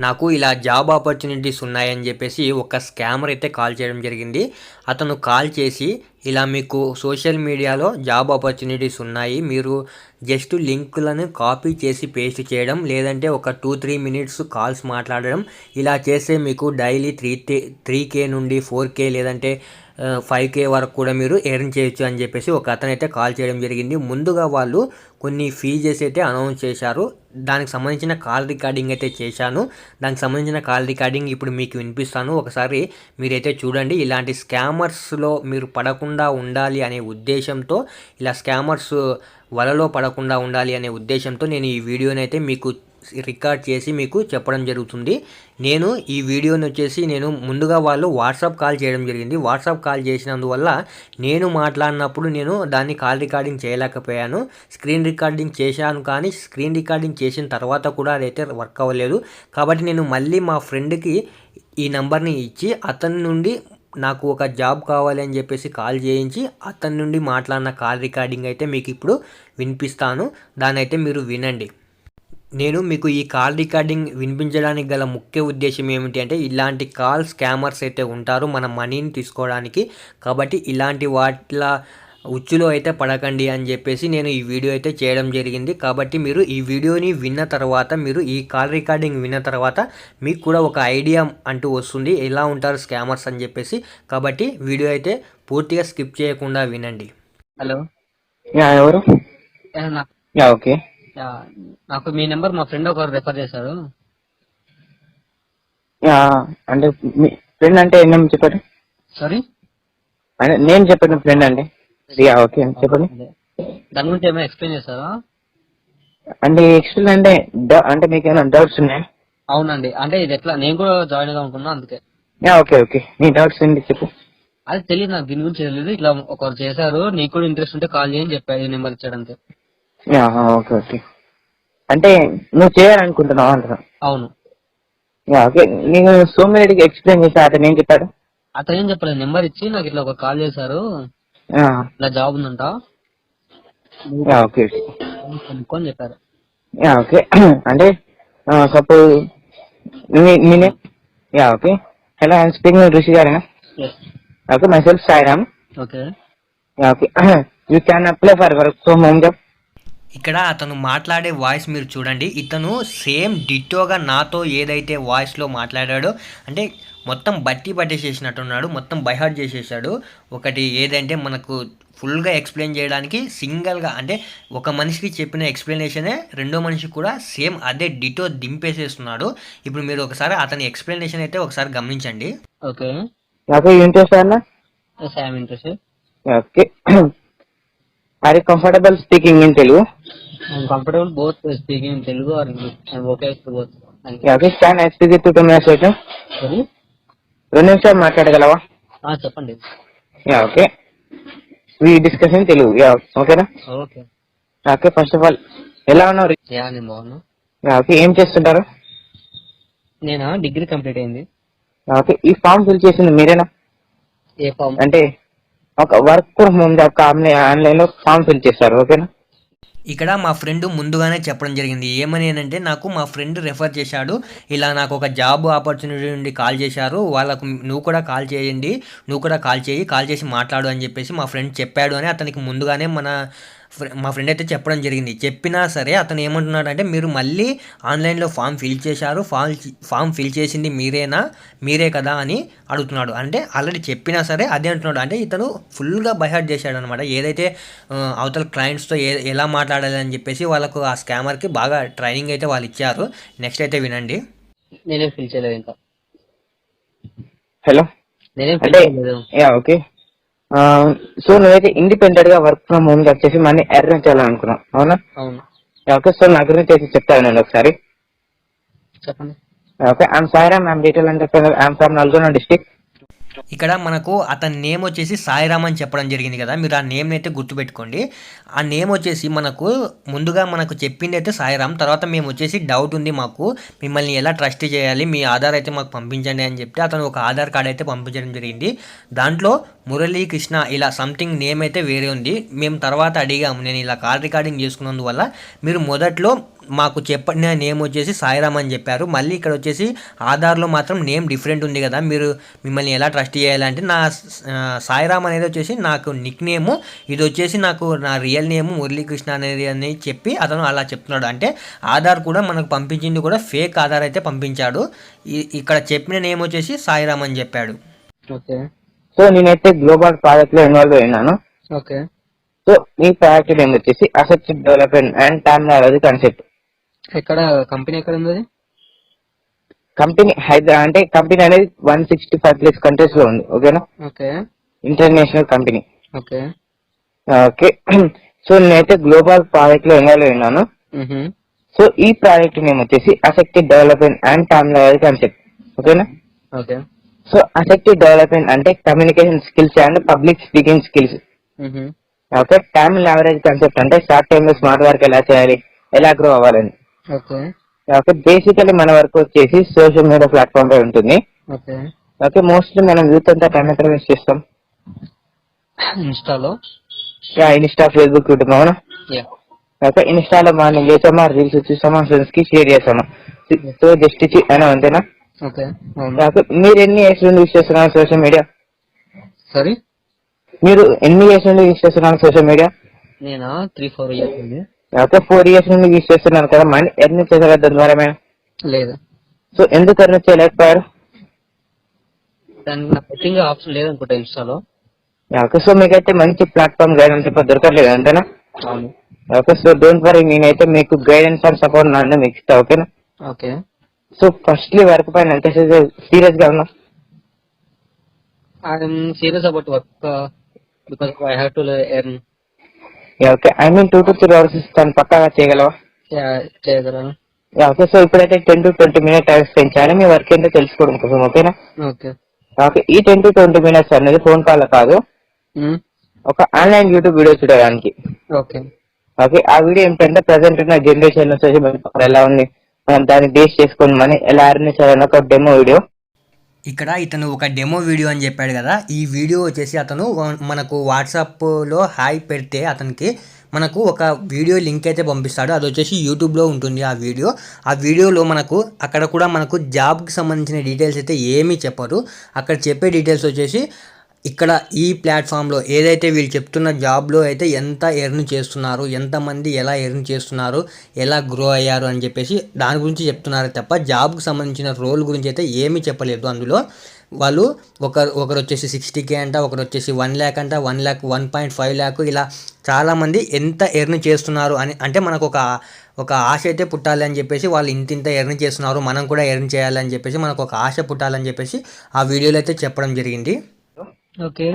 నాకు ఇలా job opportunities ఉన్నాయని చెప్పేసి ఒక స్కామర్ అయితే కాల్ చేయడం జరిగింది. అతను కాల్ చేసి ఇలా మీకు సోషల్ మీడియాలో జాబ్ ఆపర్చునిటీస్ ఉన్నాయి మీరు జస్ట్ లింకులను కాపీ చేసి పేస్ట్ చేయడం లేదంటే ఒక టూ త్రీ మినిట్స్ కాల్స్ మాట్లాడడం ఇలా చేస్తే మీకు డైలీ త్రీ త్రీ కే నుండి ఫోర్ కే లేదంటే ఫైవ్ కే వరకు కూడా మీరు ఎర్న్ చేయొచ్చు అని చెప్పేసి ఒక అతను అయితే కాల్ చేయడం జరిగింది. ముందుగా వాళ్ళు కొన్ని ఫీజెస్ అయితే అనౌన్స్ చేశారు. దానికి సంబంధించిన కాల్ రికార్డింగ్ అయితే చేశాను. దానికి సంబంధించిన కాల్ రికార్డింగ్ ఇప్పుడు మీకు వినిపిస్తాను. ఒకసారి మీరైతే చూడండి. ఇలాంటి స్కామర్స్లో మీరు పడకుండా ఉండాలి అనే ఉద్దేశంతో ఇలా స్కామర్స్ వలలో పడకుండా ఉండాలి అనే ఉద్దేశంతో నేను ఈ వీడియోని అయితే మీకు రికార్డ్ చేసి మీకు చెప్పడం జరుగుతుంది. నేను ఈ వీడియోని వచ్చేసి నేను ముందుగా వాళ్ళు వాట్సాప్ కాల్ చేయడం జరిగింది. వాట్సాప్ కాల్ చేసినందువల్ల నేను మాట్లాడినప్పుడు నేను దాన్ని కాల్ రికార్డింగ్ చేయలేకపోయాను. స్క్రీన్ రికార్డింగ్ చేశాను కానీ స్క్రీన్ రికార్డింగ్ చేసిన తర్వాత కూడా అదైతే వర్క్ అవ్వలేదు. కాబట్టి నేను మళ్ళీ మా ఫ్రెండ్కి ఈ నెంబర్ని ఇచ్చి అతని నుండి నాకు ఒక జాబ్ కావాలి అని చెప్పేసి కాల్ చేయించి అతని నుండి మాట్లాడిన కాల్ రికార్డింగ్ అయితే మీకు ఇప్పుడు వినిపిస్తాను. దాని అయితే మీరు వినండి. నేను మీకు ఈ కాల్ రికార్డింగ్ వినిపించడానికి గల ముఖ్య ఉద్దేశం ఏమిటి అంటే ఇలాంటి కాల్ స్కామర్స్ అయితే ఉంటారు మన మనీని తీసుకోవడానికి. కాబట్టి ఇలాంటి వాటిల ఉచ్చులో అయితే పడకండి అని చెప్పేసి నేను ఈ వీడియో అయితే చేయడం జరిగింది. కాబట్టి మీరు ఈ వీడియోని విన్న తర్వాత మీరు ఈ కాల్ రికార్డింగ్ విన్న తర్వాత మీకు కూడా ఒక ఐడియా అంటూ వస్తుంది ఎలా ఉంటారు స్కామర్స్ అని చెప్పేసి. కాబట్టి వీడియో అయితే పూర్తిగా స్కిప్ చేయకుండా వినండి. హలో. యా ఎవరు? ఓకే. నాకు మీ నెంబర్ మా ఫ్రెండ్ ఒకరు రెఫర్ చేశారు. అంటే మీ ఫ్రెండ్ అంటే ఏం చెప్పండి సారీ అంటే నేను చెప్పండి ఫ్రెండ్ అండి. ఓకే చెప్పండి. దాని గురించి ఏమైనా ఎక్స్ప్లెయిన్ చేస్తారా? అంటే ఎక్స్ప్లెయిన్ అంటే అంటే మీకు ఏమైనా డౌట్స్ ఉన్నాయా? అవునండి. అంటే ఇది ఎట్లా నేను కూడా జాయిన్ అవుదాం అనుకున్నా అందుకే. యా ఓకే ఓకే నీ డౌట్స్ ఏంటి చెప్పు. అది తెలియదు నాకు దీని గురించి తెలియదు. ఇట్లా ఒకరు చేశారు నీకు కూడా ఇంట్రెస్ట్ ఉంటే కాల్ చేయని చెప్పారు ఈ నెంబర్ ఇచ్చాడు అంతే యా ఓకే ఓకే అంటే నువ్వు చేయాలనుకుంటున్నావు అంటున్నా? అవును. యా ఓకే నేను సోమిరెడ్డికి ఎక్స్ప్లెయిన్ చేసా అతను ఏం చెప్పాడు? అతను ఏం చెప్పలేదు నెంబర్ ఇచ్చి నాకు ఇట్లా ఒక కాల్ చేశారు. ఇలా జాబ్ ఉందంట. Yeah okay. కనుక్కో అని చెప్పారు. Yeah okay. అంటే సపోజ్ నేనే yeah okay. Hello I'm speaking Rishi గారేనా? Okay myself Sairam. Okay. Okay. You can apply for work from home job. ఇక్కడ అతను మాట్లాడే వాయిస్ మీరు చూడండి. ఇతను సేమ్ డిట్టోగా నాతో ఏదైతే వాయిస్లో మాట్లాడాడో అంటే మొత్తం బట్టి పట్టేసేసినట్టున్నాడు మొత్తం బైహార్ట్ చేసేసాడు. ఒకటి ఏదంటే మనకు ఫుల్గా ఎక్స్ప్లెయిన్ చేయడానికి సింగిల్గా అంటే ఒక మనిషికి చెప్పిన ఎక్స్ప్లెనేషనే రెండో మనిషికి కూడా సేమ్ అదే డిటో దింపేసేస్తున్నాడు. ఇప్పుడు మీరు ఒకసారి అతని ఎక్స్ప్లెనేషన్ అయితే ఒకసారి గమనించండి. ఓకే. ఇంట్రెస్ట్ అన్న? I'm interest okay. Are comfortable speaking in Telugu comfortable both speaking Telugu or English okay both okay can I speak two minutes రెండు నిమిషాలు మాట్లాడగలవా? చెప్పండి. Yeah okay. We discussion Telugu yeah ఓకేనా? Okay. Okay first of all ఎలా ఉన్నారు? Yeah నేను బాగున్నా. Yeah okay ఏం చేస్తుంటారు? నేను? డిగ్రీ కంప్లీట్ అయింది. ఓకే ఈ ఫామ్ ఫిల్ చేసింది మీరేనా? ఏ ఫామ్? అంటే ఒక వర్క్ ఫ్రమ్ హోమ్ జాబ్ ఆన్లైన్లో ఫామ్ ఫిల్ చేస్తారు ఓకేనా? ఇక్కడ మా ఫ్రెండ్ ముందుగానే చెప్పడం జరిగింది. ఏమని అంటే నాకు మా ఫ్రెండ్ రెఫర్ చేశాడు. ఇలా నాకు ఒక జాబ్ ఆపర్చునిటీ నుండి కాల్ చేశారు. వాళ్ళకు నువ్వు కూడా కాల్ చేయండి. నువ్వు కూడా కాల్ చేయి. కాల్ చేసి మాట్లాడు అని చెప్పేసి మా ఫ్రెండ్ చెప్పాడు అని అతనికి ముందుగానే మన మా ఫ్రెండ్ అయితే చెప్పడం జరిగింది. చెప్పినా సరే అతను ఏమంటున్నాడు అంటే మీరు మళ్ళీ ఆన్లైన్లో ఫామ్ ఫిల్ చేశారు ఫామ్ ఫామ్ ఫిల్ చేసింది మీరేనా? మీరే కదా? అని అడుగుతున్నాడు. అంటే ఆల్రెడీ చెప్పినా సరే అదే అంటున్నాడు. అంటే ఇతను ఫుల్గా బైహార్ట్ చేశాడు అనమాట ఏదైతే అవతల క్లయింట్స్తో ఏ ఎలా మాట్లాడాలి అని చెప్పేసి వాళ్ళకు ఆ స్కామర్కి బాగా ట్రైనింగ్ అయితే వాళ్ళు ఇచ్చారు. నెక్స్ట్ అయితే వినండి. నేనేం ఫిల్ చేయలేదు ఇంకా. హలో? నేనేం ఓకే. సో నువ్వైతే ఇండిపెండెంట్గా వర్క్ ఫ్రమ్ హోమ్ వచ్చేసి మనీ ఎర్న్ చేయాలనుకున్నావు అవునా? అవును. ఓకే సో నా గురించి అయితే చెప్తాను నేను ఒకసారి. చెప్పండి. Okay I'm Sairam I'm detail అంటే ఐఎమ్ ఫ్రమ్ నల్గొండ డిస్టిక్ ఇక్కడ మనకు అతని నేమ్ వచ్చేసి సాయిరామ్ అని చెప్పడం జరిగింది కదా. మీరు ఆ నేమ్ అయితే గుర్తుపెట్టుకోండి. ఆ నేమ్ వచ్చేసి మనకు ముందుగా మనకు చెప్పింది అయితే సాయిరామ్. తర్వాత మేము వచ్చేసి డౌట్ ఉంది మాకు. మిమ్మల్ని ఎలా ట్రస్ట్ చేయాలి? మీ ఆధార్ అయితే మాకు పంపించండి అని చెప్తే అతను ఒక ఆధార్ కార్డ్ అయితే పంపించడం జరిగింది. దాంట్లో మురళీ కృష్ణ ఇలా సంథింగ్ నేమ్ అయితే వేరే ఉంది. మేము తర్వాత అడిగాము. నేను ఇలా కాల్ రికార్డింగ్ చేసుకున్నందువల్ల మీరు మొదట్లో మాకు చెప్పిన నేమ్ వచ్చేసి సాయిరామ్ అని చెప్పారు. మళ్ళీ ఇక్కడ వచ్చేసి ఆధార్లో మాత్రం నేమ్ డిఫరెంట్ ఉంది కదా మీరు మిమ్మల్ని ఎలా ట్రస్ట్ చేయాలంటే నా సాయిరామ్ అనేది వచ్చేసి నాకు నిక్ నేము ఇది వచ్చేసి నాకు నా రియల్ నేమ్ మురళీకృష్ణ అనేది అని చెప్పి అతను అలా చెప్తున్నాడు. అంటే ఆధార్ కూడా మనకు పంపించింది కూడా ఫేక్ ఆధార్ అయితే పంపించాడు. ఇక్కడ చెప్పిన నేమ్ వచ్చేసి సాయిరామ్ అని చెప్పాడు. ఓకే. సో నేనైతే గ్లోబల్ ప్రాజెక్ట్లో ఇన్వాల్వ్ అయినాను. ఓకే. సో ఈ ప్రాజెక్ట్ నేమ్ వచ్చేసి accept development and technology concept ఎక్కడ కంపెనీ ఎక్కడ ఉంది అది? కంపెనీ హైదరాబాద్ అంటే కంపెనీ అనేది వన్ సిక్స్టీ ఫైవ్ ప్లస్ కంట్రీస్లో ఉంది ఓకేనా? Okay. International company. Okay. Okay. So నేనైతే గ్లోబల్ ప్రాజెక్ట్లో ఇన్వాల్వ్ మ్హూ. సో ఈ ప్రాజెక్ట్ నేమ్ వచ్చేసి assertive development and technology concept ఓకేనా? ఓకే. సో అసెక్టివ్ డెవలప్మెంట్ అంటే communication skills and public speaking skills. Okay. Time average concept అంటే షార్ట్ టైమ్లో smart work ఎలా చేయాలి ఎలా గ్రో అవ్వాలని. ఓకే. ఓకే బేసికలీ మన వర్క్ వచ్చేసి సోషల్ మీడియా ప్లాట్ఫామ్ పై ఉంటుంది. ఓకే. ఓకే మోస్ట్లీ మనం యూత్ అంతా టైం ఎక్కడ వేస్ట్ చేస్తాం. ఇన్స్టాలో? ఇన్స్టా ఫేస్బుక్ యూట్యూబ్ అవునా? యా. ఓకే ఇన్స్టాలో మార్నింగ్ చేసామా రీల్స్ చూసామా ఫ్రెండ్స్కి షేర్ చేసామా సో జస్ట్ అయినా అంతేనా? ఓకే మీరు ఎన్ని ఇయర్స్ నుండి యూస్ చేస్తున్నారు సోషల్ మీడియా సారీ మీరు ఎన్ని ఇయర్స్ నుండి యూస్ చేస్తున్నారు సోషల్ మీడియా నేనా? త్రీ ఫోర్ ఇయర్స్ ఉంది ఓకే ఫోర్ ఇయర్స్ నుండి యూస్ చేస్తున్నారు కదా మనీ ఎర్న్ చేశారు దాని ద్వారా మేము లేదు. సో ఎందుకు ఎర్న్ చేయలేకపోయారు? దానికి నాకు బెట్టింగ్ ఆప్షన్ లేదనుకుంటా ఇన్స్టాలో ఓకే సో మీకైతే మంచి ప్లాట్ఫామ్ గైడెన్స్ ఇప్పుడు దొరకట్లేదు అంతేనా? అవును. ఓకే సో డోంట్ వరీ నేనైతే మీకు గైడెన్స్ అండ్ సపోర్ట్ నన్ను మీకు ఇస్తా ఓకేనా? ఓకే. సో ఫస్ట్లీ వర్క్ పైన ఎంత సీరియస్గా ఉన్నా? I'm serious about work because I have to earn okay I mean two to three hours ఇస్తాను పక్కాగా చేయగలవా చేయగలను ఓకే సో ఇప్పుడైతే ten to twenty minute time spend చేయాలి మీ వర్క్ ఏంటో తెలుసుకోవడం కోసం ఓకేనా ఓకే ఓకే ఈ టెన్ టు ట్వంటీ మినిట్స్ అనేది ఫోన్ కాల్ కాదు. ఒక ఆన్లైన్ యూట్యూబ్ వీడియో చూడడానికి. ఓకే ఓకే ఆ వీడియో ఏంటంటే ప్రజెంట్ ఉన్న జనరేషన్ మన ఎలా ఉంది మనం దాన్ని బేస్ చేసుకొని మనం ఎలా అర్న్ చేయాలని ఒక డెమో వీడియో ఇక్కడ ఇతను ఒక డెమో వీడియో అని చెప్పాడు కదా. ఈ వీడియో వచ్చేసి అతను మనకు వాట్సాప్లో హాయ్ పెడితే అతనికి మనకు ఒక వీడియో లింక్ అయితే పంపిస్తాడు. అది వచ్చేసి యూట్యూబ్లో ఉంటుంది ఆ వీడియో ఆ వీడియోలో మనకు అక్కడ కూడా మనకు జాబ్కి సంబంధించిన డీటెయిల్స్ అయితే ఏమీ చెప్పరు. అక్కడ చెప్పే డీటెయిల్స్ వచ్చేసి ఇక్కడ ఈ ప్లాట్ఫామ్లో ఏదైతే వీళ్ళు చెప్తున్న జాబ్లో అయితే ఎంత ఎర్న్ చేస్తున్నారు ఎంతమంది ఎలా ఎర్న్ చేస్తున్నారు ఎలా గ్రో అయ్యారు అని చెప్పేసి దాని గురించి చెప్తున్నారు తప్ప జాబ్కి సంబంధించిన రోల్ గురించి అయితే ఏమీ చెప్పలేదు. అందులో వాళ్ళు ఒకరు ఒకరు వచ్చేసి సిక్స్టీ కే అంట ఒకరు వచ్చేసి వన్ ల్యాక్ అంట one lakh one point five lakh ఇలా చాలామంది ఎంత ఎర్న్ చేస్తున్నారు అని అంటే మనకు ఒక ఒక ఆశ అయితే పుట్టాలి అని చెప్పేసి వాళ్ళు ఇంత ఇంత ఎర్న్ చేస్తున్నారు మనం కూడా ఎర్న్ చేయాలని చెప్పేసి మనకు ఒక ఆశ పుట్టాలని చెప్పేసి ఆ వీడియోలో అయితే చెప్పడం జరిగింది. ఓకే.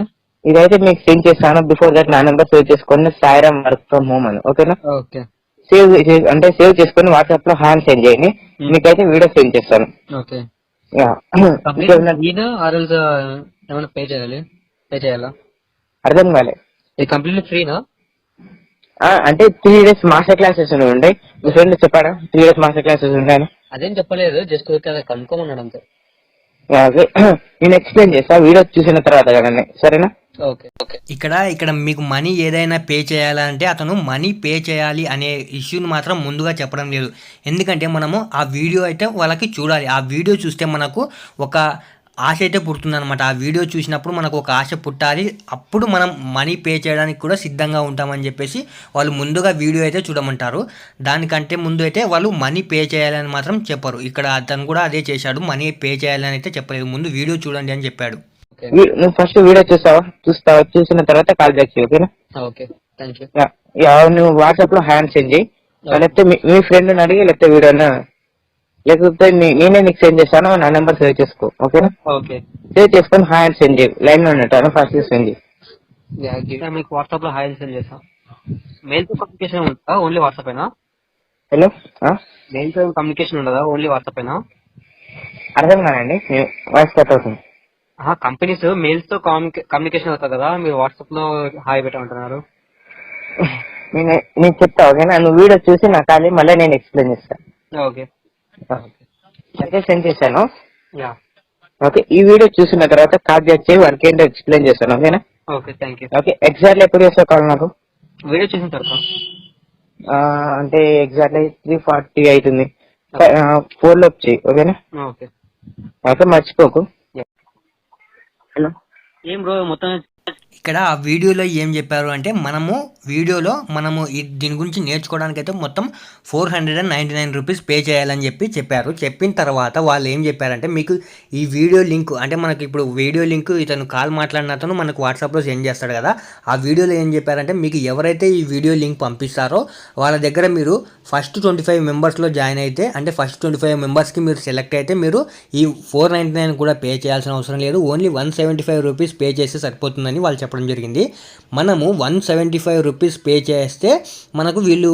ఇదైతే మీకు సెండ్ చేస్తాను. బిఫోర్ దట్ నా నెంబర్ సేవ్ చేసుకొని సాయిరామ్ వర్క్ ఫ్రమ్ హోమ్ అని. ఓకేనా ఓకే. సేవ్ అంటే సేవ్ చేసుకొని వాట్సాప్లో హ్యాండ్ సెండ్ చేయండి. మీకైతే వీడియో సెండ్ చేస్తాను. ఓకే. ఏమైనా పే చేయాలి? పే చేయాలా? అర్థం కాలే. ఇది కంప్లీట్లీ ఫ్రీనా అంటే త్రీ డేస్ మాస్టర్ క్లాసెస్ ఉంటాయి మీ ఫ్రెండ్ చెప్పాడా? త్రీ డేస్ మాస్టర్ క్లాసెస్ ఉంటాయని? అదేం చెప్పలేదు. జస్ట్ కనుక్కోమన్నాడు అంతే. నేను ఎక్స్ప్లెయిన్ చేస్తా వీడియో చూసిన తర్వాత కదండి సరేనా? ఇక్కడ ఇక్కడ మీకు మనీ ఏదైనా పే చేయాలంటే అతను మనీ పే చేయాలి అనే ఇష్యూని మాత్రం ముందుగా చెప్పడం లేదు. ఎందుకంటే మనము ఆ వీడియో అయితే వాళ్ళకి చూడాలి. ఆ వీడియో చూస్తే మనకు ఒక ఆశ అయితే పుడుతుంది అనమాట ఆ వీడియో చూసినప్పుడు మనకు ఒక ఆశ పుట్టాలి. అప్పుడు మనం మనీ పే చేయడానికి కూడా సిద్ధంగా ఉంటామని చెప్పేసి వాళ్ళు ముందుగా వీడియో అయితే చూడమంటారు. దానికంటే ముందు అయితే వాళ్ళు మనీ పే చేయాలని మాత్రం చెప్పరు. ఇక్కడ అతను కూడా అదే చేశాడు. మనీ పే చేయాలని అయితే చెప్పలేదు. ముందు వీడియో చూడండి అని చెప్పాడు. నువ్వు ఫస్ట్ వీడియో చూస్తావా? చూస్తావా? చూసిన తర్వాత కాల్ బ్యాక్ ఓకేనా? Okay. Thank you yeah, yeah, నువ్వు వాట్సాప్లో హ్యాండ్ సెండ్ చేయి. లేకపోతే మీ- మీ ఫ్రెండ్ అడిగి లేకపోతే వీడియో లేకపోతే నేనే నీకు సెండ్ చేస్తాను నా నెంబర్ సేవ్ చేసుకో ఓకేనా ఓకే సేవ్ చేసుకొని హ్యాండ్ సెండ్ చేయి లైన్లో ఉంటాను ఫస్ట్ సెండ్ చేయి. మీకు వాట్సాప్లో హాయ్ సెండ్ చేస్తా. మెయిల్తో కమ్యూనికేషన్ ఉంటుందా? ఓన్లీ వాట్సాప్ అయినా హలో? మెయిల్తో కమ్యూనికేషన్ ఉండదా? ఓన్లీ వాట్సాప్ అయినా అర్థం కాదండి వాయిస్ కట్ అవుతుంది. కంపెనీస్ మెయిల్స్తో కమ్యూనికేషన్ అవుతుంది కదా మీరు వాట్సాప్లో హాయ్ పెట్టమంటున్నారు నేను నేను చెప్తా ఓకేనా నువ్వు వీడియో చూసి నాకు కాదు మళ్ళీ నేను ఎక్స్ప్లెయిన్ చేస్తాను ఓకే అయితే సెండ్ చేశాను. ఓకే ఈ వీడియో చూసిన తర్వాత కాల్ చేయి వర్క్ ఏంటో ఎక్స్ప్లెయిన్ చేస్తాను ఓకేనా? Okay thank you. Okay exactly ఎప్పుడు చేస్తావు కాల్ నాకు? వీడియో చూసిన తర్వాత. అంటే ఎగ్జాక్ట్ త్రీ ఫార్టీ అవుతుంది ఫోర్లో వచ్చాయి ఓకేనా? ఓకే. ఓకే మర్చిపోకు. హలో. ఏం బ్రో మొత్తం ఇక్కడ ఆ వీడియోలో ఏం చెప్పారు అంటే మనము వీడియోలో మనము ఈ దీని గురించి నేర్చుకోవడానికి అయితే మొత్తం four hundred and ninety nine rupees pay చేయాలని చెప్పి చెప్పారు. చెప్పిన తర్వాత వాళ్ళు ఏం చెప్పారంటే మీకు ఈ వీడియో లింక్ అంటే మనకి ఇప్పుడు వీడియో లింక్ ఇతను కాల్ మాట్లాడిన అతను మనకు వాట్సాప్లో సెండ్ చేస్తాడు కదా. ఆ వీడియోలో ఏం చెప్పారంటే మీకు ఎవరైతే ఈ వీడియో లింక్ పంపిస్తారో వాళ్ళ దగ్గర మీరు ఫస్ట్ ట్వంటీ ఫైవ్ మెంబర్స్లో జాయిన్ అయితే అంటే ఫస్ట్ ట్వంటీ ఫైవ్ మెంబర్స్కి మీరు సెలెక్ట్ అయితే మీరు ఈ ఫోర్ నైంటీ నైన్ కూడా పే చేయాల్సిన అవసరం లేదు. Only one seventy five rupees pay చేస్తే సరిపోతుందని వాళ్ళు చెప్పడం జరిగింది. మనము one seventy five rupees pay చేస్తే మనకు వీళ్ళు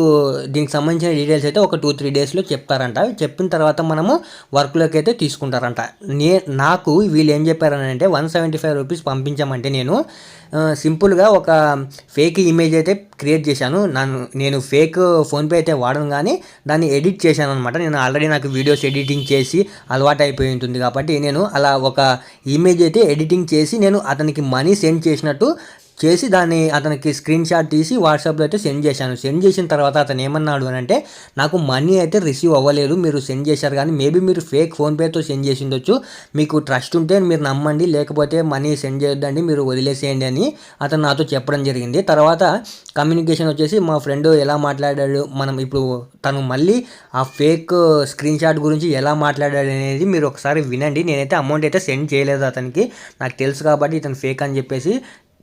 దీనికి సంబంధించిన డీటెయిల్స్ అయితే ఒక టూ త్రీ డేస్లో చెప్తారంట. చెప్పిన తర్వాత మనము వర్క్లోకి అయితే తీసుకుంటారంట. నే నాకు వీళ్ళు ఏం చెప్పారనంటే వన్ సెవెంటీ ఫైవ్ రూపీస్ పంపించామంటే నేను సింపుల్గా ఒక ఫేక్ ఇమేజ్ అయితే క్రియేట్ చేశాను. నన్ను నేను ఫేక్ ఫోన్పే అయితే వాడను కానీ దాన్ని ఎడిట్ చేశాను అనమాట నేను ఆల్రెడీ నాకు వీడియోస్ ఎడిటింగ్ చేసి అలవాటు అయిపోయి ఉంటుంది కాబట్టి నేను అలా ఒక ఇమేజ్ అయితే ఎడిటింగ్ చేసి నేను అతనికి మనీ సెండ్ చేసినట్టు చేసి దాన్ని అతనికి స్క్రీన్ షాట్ తీసి వాట్సాప్లో అయితే సెండ్ చేశాను. సెండ్ చేసిన తర్వాత అతను ఏమన్నాడు అని అంటే నాకు మనీ అయితే రిసీవ్ అవ్వలేదు మీరు సెండ్ చేశారు కానీ మేబీ మీరు ఫేక్ ఫోన్పేతో సెండ్ చేసి ఉండొచ్చు. మీకు ట్రస్ట్ ఉంటే మీరు నమ్మండి లేకపోతే మనీ సెండ్ చేయొద్దండి మీరు వదిలేసేయండి అని అతను నాతో చెప్పడం జరిగింది. తర్వాత కమ్యూనికేషన్ వచ్చేసి మా ఫ్రెండ్ ఎలా మాట్లాడాడు మనం ఇప్పుడు తను మళ్ళీ ఆ ఫేక్ స్క్రీన్ షాట్ గురించి ఎలా మాట్లాడాడు అనేది మీరు ఒకసారి వినండి. నేనైతే అమౌంట్ అయితే సెండ్ చేయలేదు అతనికి. నాకు తెలుసు కాబట్టి ఇతను ఫేక్ అని చెప్పేసి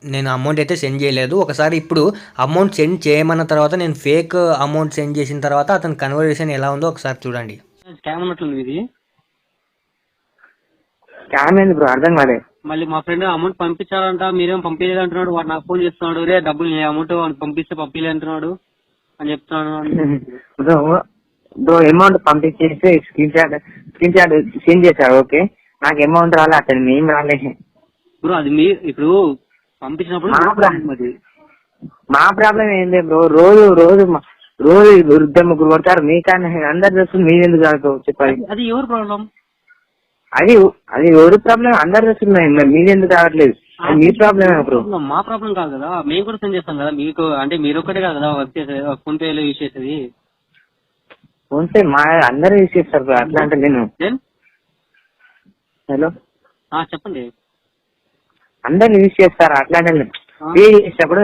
నేను అమౌంట్ అయితే సెండ్ చేయలేదు. ఒకసారి ఇప్పుడు అమౌంట్ సెండ్ చేయమన్న తర్వాత నేను ఫేక్ అమౌంట్ సెండ్ చేసిన తర్వాత అతని కన్వర్జేషన్ ఎలా ఉందో ఒకసారి చూడండి. స్కామ్ ఉన్నట్లుంది ఇది. స్కామ్ ఏంది బ్రో అర్థం కాలే. మళ్ళీ మా ఫ్రెండ్ అమౌంట్ పంపించాలంట మీరేం పంపించలేదు అంటున్నాడు వాడు నాకు ఫోన్ చేస్తున్నాడు రే డబ్బులు నీ అమౌంట్ వాడికి పంపిస్తే పంపించలే అంటున్నాడు అని చెప్తున్నాడు. బ్రో బ్రో అమౌంట్ పంపించేసి screenshot screenshot send చేశారు ఓకే నాకు అమౌంట్ రాలే అతను ఏం రాలే. బ్రో అది మీ ఇప్పుడు పంపించినప్పుడు మా ప్రాబ్లం ఏంది బ్రో? రోజు రోజు రోజు ఇద్దరు ముగ్గురు కొడతారు. మీకన్నా అందరు చేస్తుంది మీరు ఎందుకు కాదు చెప్పాలి. అది ఎవరు ప్రాబ్లం? అది అది ఎవరి ప్రాబ్లం? అందరు చేస్తున్నాయి మరి ఎందుకు కావట్లేదు మీ ప్రాబ్లమే బ్రో. మా ప్రాబ్లం కాదు కదా. మేము కూడా సెండ్ చేస్తాం కదా. మీకు అంటే మీరు ఒక్కటే కాదు కదా వర్క్ చేసేది ఫోన్ పే లో యూజ్ చేసేది. ఉంటే మా అందరూ యూజ్ చేస్తారు అట్లా అంటే నేను హలో చెప్పండి. అందరు యూజ్ చేస్తారు. అట్లా అంటే పే చేసినప్పుడు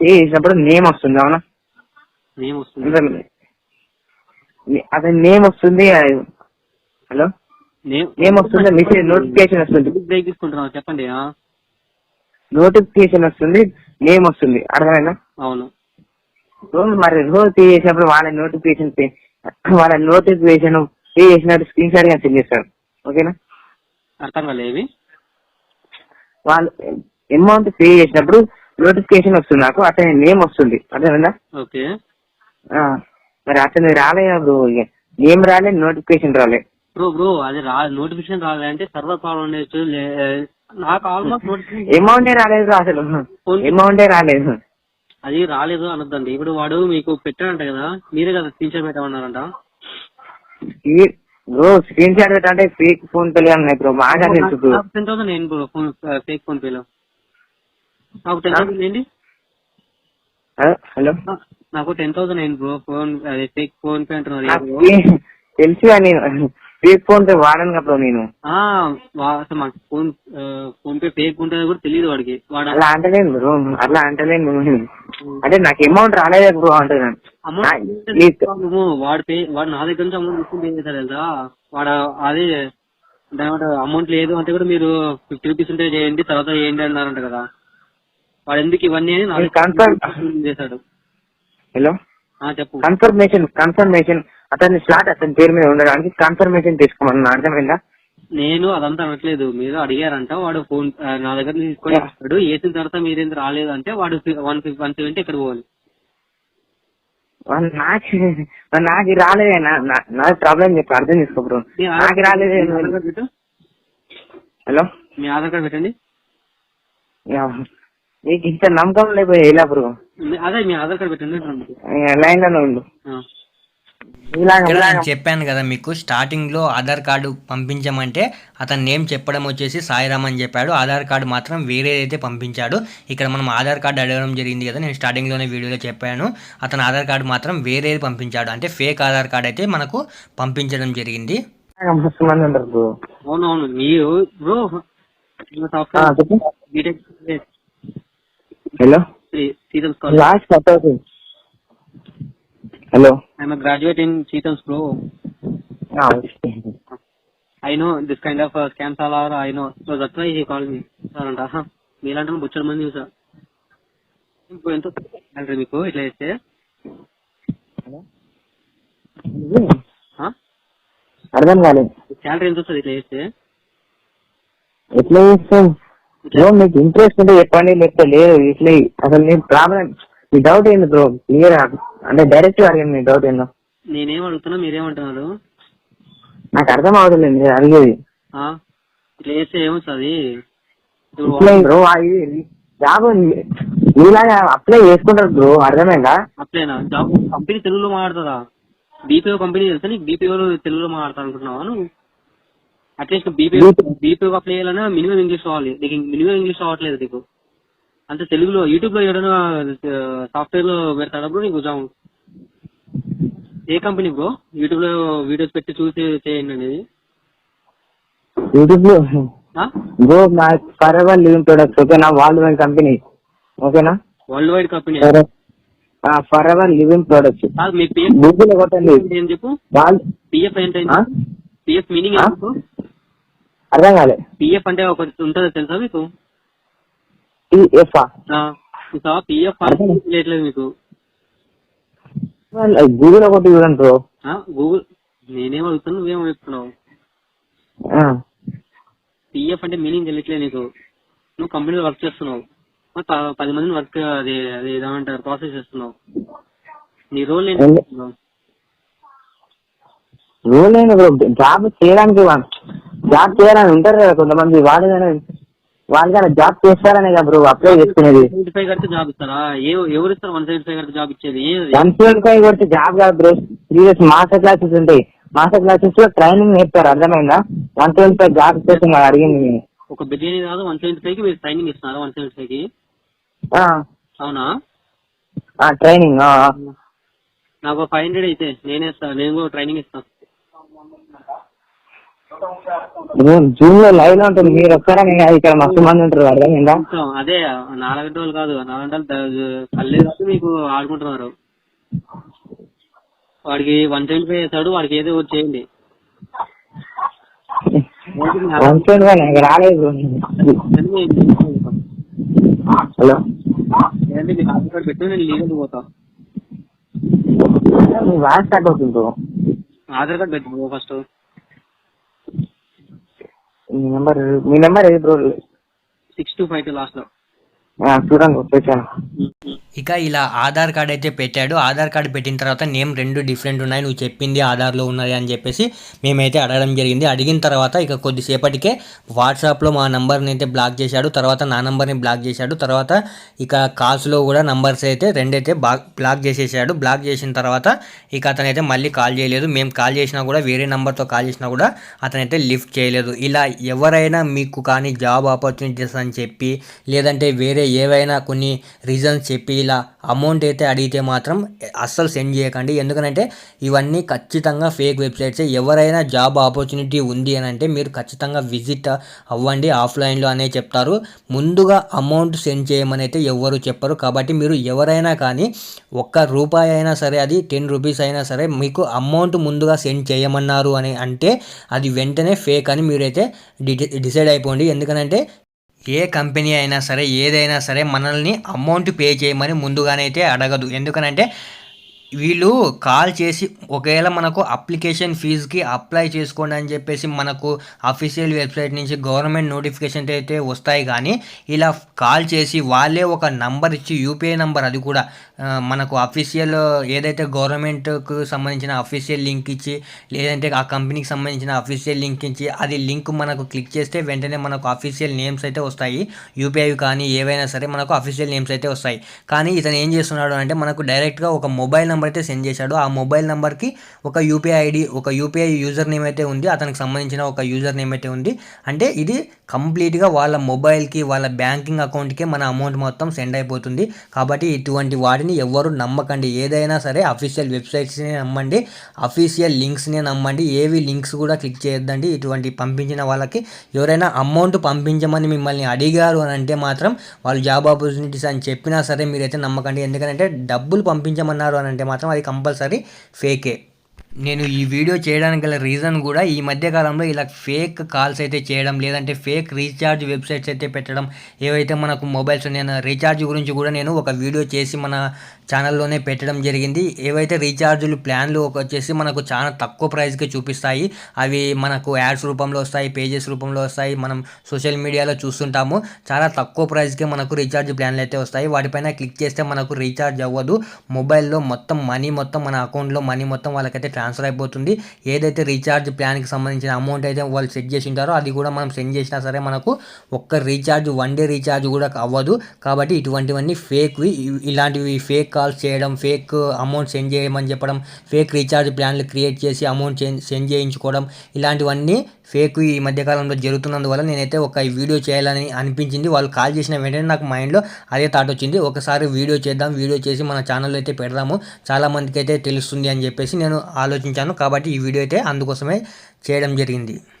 పే చేసినప్పుడు నేమ్ వస్తుంది అవునా? నేమ్ వస్తుంది. అతని నేమ్ వస్తుంది హలో? నేమ్ వస్తుంది మెసేజ్ నోటిఫికేషన్ వస్తుంది. బ్రేక్ చెప్పండి? నోటిఫికేషన్ వస్తుంది నేమ్ వస్తుంది. అర్థమైనా అవును. రోజు మరి రోజు పే చేసినప్పుడు వాళ్ళ నోటిఫికేషన్ పే వాళ్ళ నోటిఫికేషన్ పే చేసినట్టు స్క్రీన్ షాట్గా సెండ్ చేస్తారు. ఓకేనా అర్థం కాలేవి వాళ్ళు అమౌంట్ పే చేసినప్పుడు నోటిఫికేషన్ వస్తుంది నాకు అతని నేమ్ వస్తుంది. అర్థమైందా? ఓకే. ఆ, మరి అతను రాలేదు బ్రో నేమ్ రాలే నోటిఫికేషన్ రాలే. బ్రో బ్రో అది రా నోటిఫికేషన్ రాలేదంటే సర్వర్ ప్రాబ్లం నాకు ఆల్మోస్ట్ నోటిఫికేషన్ అమౌంటే రాలేదు అసలు. అమౌంటే రాలేదు. అది రాలేదు అనొద్దండి. ఇప్పుడు వాడు మీకు పెట్టాడంట కదా మీరే కదా స్క్రీన్ పెట్టమన్నారంట. బ్రో స్క్రీన్ షాట్ పెట్టాలంటే ఫేక్ ఫోన్ పే ఉన్నాయి బ్రో. బాగా తెలుసు బ్రో టెన్ థౌసండ్ ఏంటి బ్రో ఫోన్ ఫేక్ ఫోన్ పేలో నాకు టెన్ థౌసండ్ ఏంటి? హలో. నాకు టెన్ థౌసండ్ ఏంటి బ్రో? ఫోన్ అదే ఫేక్ ఫోన్ పే అంటున్నారు తెలుసు కానీ ఫేక్ ఫోన్ పే వాడను కదా నేను. అసలు మాకు ఫోన్ ఫోన్ పే ఫేక్ ఉంటుందో కూడా తెలియదు వాడికి. వాడు అలా అంటలేను బ్రో అలా అంటలేను. అంటే నాకు అమౌంట్ రాలేదు బ్రో అంటున్నాను అమౌంట్ వాడు పే వాడు నా దగ్గర నుంచి అమౌంట్ తీసుకుని పే చేశాడు తెలుసా? వాడు అదే అమౌంట్ లేదు అంటే కూడా మీరు ఫిఫ్టీ రూపీస్ ఉంటే చేయండి తర్వాత చేయండి అన్నారంట కదా. వాడు ఎందుకు ఇవన్నీ అని చేశాడు హలో? కన్ఫర్మేషన్ కన్ఫర్మేషన్ అతని స్లాట్ అతని పేరు మీద ఉండడానికి కన్ఫర్మేషన్ తీసుకోమన్నా. అర్థమైందా? నేను అదంతా అనట్లేదు. మీరు అడిగారంట వాడు ఫోన్ నా దగ్గర తీసుకొని. వస్తాడు. వేసిన తర్వాత మీరేం రాలేదు అంటే వాడు వన్ వన్ సెవెంటీ ఎక్కడ పోవాలి? నాకు రాలేదే. నా- ప్రాబ్లం చెప్పి అర్థం చేసుకో నాకు రాలేదే. హలో? మీ ఆధార్ కార్డ్ పెట్టండి. నీకు ఇంత నమ్మకం లేకపోతే ఎలా బ్రో అదే మీ ఆధార్ కార్డ్ పెట్టండి. లైన్లోనే ఉండు. చెప్పాను కదా మీకు స్టార్టింగ్లో ఆధార్ కార్డు పంపించమంటే అతని నేమ్ చెప్పడం వచ్చేసి సాయిరామ్ అని చెప్పాడు. ఆధార్ కార్డు మాత్రం వేరేదైతే పంపించాడు. ఇక్కడ మనం ఆధార్ కార్డు అడగడం జరిగింది కదా నేను స్టార్టింగ్లోనే వీడియోలో చెప్పాను. అతను ఆధార్ కార్డు మాత్రం వేరేది పంపించాడు. అంటే ఫేక్ ఆధార్ కార్డు అయితే మనకు పంపించడం జరిగింది. అవునవును మీరు bro hello I'm graduate in Sitams bro ఆ, I know this kind of scams all are I know so he call me sir అంట మీలాంటి బుచ్చల మంది ఇప్పుడు ఎంత అంటే మీకు ఇట్లా చేస్తే? అర్థం కాలేదు. శాలరీ ఎంత వస్తుంది ఇట్లా చేస్తే? ఎట్లా చేస్తాం? బ్రో మీకు ఇంట్రెస్ట్ ఉంటే చెప్పండి లేకపోతే లేదు ఇట్లా అసలు మీ ప్రాబ్లం మీ డౌట్ ఏంది బ్రో క్లియర్ అంటే డైరెక్ట్ అడిగింది మీ డౌట్ ఏందో. నేనేం అడుగుతున్నా మీరేమంటున్నారు నాకు అర్థం అవట్లేదు మీరు అడిగేది. బ్రో జాబ్ మీలాగా అప్లై చేసుకుంటారు బ్రో అర్థమైందా? అట్లేనా జాబ్ కంపెనీ తెలుగులో మాట్లాడుతుందా? బీపీఓ కంపెనీ తెలుసా నీకు? బీపీఓ తెలుగులో మాట్లాడతా అనుకుంటున్నావా నువ్వు? At least BPO BPO apply చేయాలన్నా మినిమం ఇంగ్లీష్ రావాలి. నీకు మినిమం ఇంగ్లీష్ రావట్లేదు నీకు. అంతే తెలుగులో యూట్యూబ్లో ఏదైనా సాఫ్ట్వేర్లో పెడతాడా బ్రో నీకు జాబ్ ఏ కంపెనీ బ్రో యూట్యూబ్లో వీడియోస్ పెట్టి చూసి చేయండి అనేది. యూట్యూబ్లో? బ్రో నా ఫర్ ఎవర్ లివింగ్ ప్రొడక్ట్స్ ఓకేనా వాళ్ళు వైడ్ కంపెనీ ఓకేనా world wide company forever living products మీ పిఎఫ్ గూగుల్ కొట్టండి. ఏం చెప్పు? పిఎఫ్ ఏంటంటే? పిఎఫ్ మీనింగ్ అర్థం కాలే. పిఎఫ్ అంటే ఒక ఉంటుందో తెలుసా మీకు? పిఎఫ్ అర్థం. చేయట్లేదు మీకు. గూగుల్ ఒకటి చూడండి బ్రో. గూగుల్ నేనేం అడుగుతాను నువ్వేం చెప్తున్నావు పిఎఫ్ అంటే మీనింగ్ తెలియట్లేదు నీకు. నువ్వు కంపెనీలో వర్క్ చేస్తున్నావు. పది మందిని వర్క్ అది అది ఏమంటారు ప్రాసెస్ చేస్తున్నావు. నీ రోల్? రూల్ జాబ్ చేయడానికి జాబ్ చేయాలని ఉంటారు కదా కొంతమంది. వాళ్ళు కానీ వాళ్ళు కానీ జాబ్ చేస్తారనే కదా బ్రో అప్లై చేసుకునేది. ఫైవ్ కడితే జాబ్ ఇస్తారా? ఏ ఎవరు ఇస్తారు వన్ సెవెంటీ ఫైవ్ కడితే జాబ్ ఇచ్చేది? ఏది? వన్ సెవెంటీ ఫైవ్ కొడితే జాబ్ కాదు bro. Three years master classes ఉంటాయి. మాస్టర్ క్లాసెస్లో ట్రైనింగ్ నేర్పారు అర్థమైందా? వన్ సెవెంటీ ఫైవ్ జాబ్ నాకు అడిగింది నేను. ఒక బిర్యానీ కాదు వన్ సెవెంటీ ఫైవ్కి మీరు ట్రైనింగ్ ఇస్తున్నారా? వన్ సెవెంటీ ఫైవ్కి అవునా? ట్రైనింగ్ నాకు ఫైవ్ హండ్రెడ్ అయితే. నేనే నేను కూడా ట్రైనింగ్ ఇస్తాను జూన్లో లైవ్లో ఉంటుంది మీరు వస్తారని కాదు ఇక్కడ మస్తు మంది ఉంటారు అర్థమైందా అదే నాలుగు రోజులు కాదు నాలుగు గంటలు కళ్ళే మీకు ఆడుకుంటున్నారు. వాడికి వన్ ట్వంటీ ఫైవ్ వేస్తాడు వాడికి ఏదో ఒకటి చేయండి. వన్ సెవెంటీ ఫైవ్ రాలేదు హలో? పెట్టు నేను లీగల్ పోతా. ఆధార్ కార్డు పెట్టు ఫస్ట్. మీ నెంబర్ మీ నెంబర్ ఏది bro? Six two five two లాస్ట్లో చూడండి ఇక ఇలా ఆధార్ కార్డ్ అయితే పెట్టాడు. ఆధార్ కార్డు పెట్టిన తర్వాత నేమ్ రెండు డిఫరెంట్ ఉన్నాయి. నువ్వు చెప్పింది ఆధార్లో ఉన్నది అని చెప్పేసి మేమైతే అడగడం జరిగింది. అడిగిన తర్వాత ఇక కొద్దిసేపటికే వాట్సాప్లో మా నంబర్ని అయితే బ్లాక్ చేశాడు. తర్వాత నా నంబర్ని బ్లాక్ చేశాడు. తర్వాత ఇక కాల్స్లో కూడా నంబర్స్ అయితే రెండైతే బా బ్లాక్ చేసేసాడు. బ్లాక్ చేసిన తర్వాత ఇక అతనైతే మళ్ళీ కాల్ చేయలేదు. మేము కాల్ చేసినా కూడా వేరే నెంబర్తో కాల్ చేసినా కూడా అతనైతే లిఫ్ట్ చేయలేదు. ఇలా ఎవరైనా మీకు కానీ జాబ్ ఆపర్చునిటీస్ అని చెప్పి లేదంటే వేరే ఏవైనా కొన్ని రీజన్స్ చెప్పి ఇలా అమౌంట్ అయితే అడిగితే మాత్రం అస్సలు సెండ్ చేయకండి. ఎందుకంటే ఇవన్నీ ఖచ్చితంగా ఫేక్ వెబ్సైట్స్ ఎవరైనా జాబ్ ఆపర్చునిటీ ఉంది అని అంటే మీరు ఖచ్చితంగా విజిట్ అవ్వండి. ఆఫ్లైన్లో అనే చెప్తారు. ముందుగా అమౌంట్ సెండ్ చేయమని అయితే ఎవరు చెప్పరు. కాబట్టి మీరు ఎవరైనా కానీ ఒక్క రూపాయి అయినా సరే అది టెన్ రూపీస్ అయినా సరే మీకు అమౌంట్ ముందుగా సెండ్ చేయమన్నారు అని అంటే అది వెంటనే ఫేక్ అని మీరైతే డి- డిసైడ్ అయిపోండి. ఎందుకనంటే ఏ కంపెనీ అయినా సరే ఏదైనా సరే మనల్ని అమౌంట్ పే చేయమని ముందుగానైతే అడగదు. ఎందుకనంటే వీళ్ళు కాల్ చేసి ఒకవేళ మనకు అప్లికేషన్ ఫీజుకి అప్లై చేసుకోండి అని చెప్పేసి మనకు అఫీషియల్ వెబ్సైట్ నుంచి గవర్నమెంట్ నోటిఫికేషన్ అయితే వస్తాయి కానీ ఇలా కాల్ చేసి వాళ్ళే ఒక నంబర్ ఇచ్చి యూపీఐ నంబర్ అది కూడా మనకు అఫీషియల్ ఏదైతే గవర్నమెంట్కు సంబంధించిన అఫీషియల్ లింక్ ఇచ్చి లేదంటే ఆ కంపెనీకి సంబంధించిన అఫీషియల్ లింక్ ఇచ్చి అది లింక్ మనకు క్లిక్ చేస్తే వెంటనే మనకు అఫీషియల్ నేమ్స్ అయితే వస్తాయి. యూపీఐ కానీ ఏవైనా సరే మనకు అఫీషియల్ నేమ్స్ అయితే వస్తాయి. కానీ ఇతను ఏం చేస్తున్నాడు అంటే మనకు డైరెక్ట్గా ఒక మొబైల్ నెంబర్ నెంబర్ అయితే సెండ్ చేశాడు. ఆ మొబైల్ నెంబర్కి ఒక యూపీఐ ఐడి ఒక యూపీఐ యూజర్ నేమ్ అయితే ఉంది. అతనికి సంబంధించిన ఒక యూజర్ నేమ్ అయితే ఉంది. అంటే ఇది కంప్లీట్గా వాళ్ళ మొబైల్కి వాళ్ళ బ్యాంకింగ్ అకౌంట్కే మన అమౌంట్ మొత్తం సెండ్ అయిపోతుంది. కాబట్టి ఇటువంటి వాటిని ఎవ్వరు నమ్మకండి. ఏదైనా సరే అఫీషియల్ వెబ్సైట్స్ని నమ్మండి. అఫీషియల్ లింక్స్ని నమ్మండి. ఏవి లింక్స్ కూడా క్లిక్ చేయొద్దండి. ఇటువంటి పంపించిన వాళ్ళకి ఎవరైనా అమౌంట్ పంపించమని మిమ్మల్ని అడిగారు అని అంటే మాత్రం వాళ్ళు జాబ్ ఆపర్చునిటీస్ అని చెప్పినా సరే మీరైతే నమ్మకండి. ఎందుకంటే డబ్బులు పంపించమన్నారు అని అంటే మాత్రం అది కంపల్సరీ ఫేకే. నేను ఈ వీడియో చేయడానికి గల రీజన్ కూడా ఈ మధ్యకాలంలో ఇలా ఫేక్ కాల్స్ అయితే చేయడం లేదంటే ఫేక్ రీఛార్జ్ వెబ్సైట్స్ అయితే పెట్టడం ఏవైతే మనకు మొబైల్స్ నేను రీఛార్జ్ గురించి కూడా నేను ఒక వీడియో చేసి మన ఛానల్లోనే పెట్టడం జరిగింది. ఏవైతే రీఛార్జులు ప్లాన్లు ఒక వచ్చేసి మనకు చాలా తక్కువ ప్రైస్కి చూపిస్తాయి. అవి మనకు యాడ్స్ రూపంలో వస్తాయి పేజెస్ రూపంలో వస్తాయి మనం సోషల్ మీడియాలో చూస్తుంటాము. చాలా తక్కువ ప్రైస్కి మనకు రీఛార్జ్ ప్లాన్లు అయితే వస్తాయి. వాటిపైన క్లిక్ చేస్తే మనకు రీఛార్జ్ అవ్వదు. మొబైల్లో మొత్తం మనీ మొత్తం మన అకౌంట్లో మనీ మొత్తం వాళ్ళకైతే ట్రాన్స్ఫర్ అయిపోతుంది. ఏదైతే రీఛార్జ్ ప్లాన్కి సంబంధించిన అమౌంట్ అయితే వాళ్ళు సెట్ చేసి ఉంటారో అది కూడా మనం సెండ్ చేసినా సరే మనకు ఒక్క రీఛార్జ్ వన్ డే రీఛార్జ్ కూడా అవ్వదు. కాబట్టి ఇటువంటివన్నీ ఫేక్వి. ఇలాంటివి ఫేక్ కాల్స్ చేయడం ఫేక్ అమౌంట్ సెండ్ చేయమని చెప్పడం ఫేక్ రీఛార్జ్ ప్లాన్లు క్రియేట్ చేసి అమౌంట్ సెండ్ చేయించుకోవడం ఇలాంటివన్నీ ఫేక్ ఈ మధ్యకాలంలో జరుగుతున్నందువల్ల నేనైతే ఒక వీడియో చేయాలని అనిపించింది. వాళ్ళు కాల్ చేసిన వెంటనే నాకు మైండ్లో అదే థాట్ వచ్చింది. ఒకసారి వీడియో చేద్దాం వీడియో చేసి మన ఛానల్లో అయితే పెడదాము. చాలామందికి అయితే తెలుస్తుంది అని చెప్పేసి నేను ఆలోచించాను. కాబట్టి ఈ వీడియో అయితే అందుకోసమే చేయడం జరిగింది.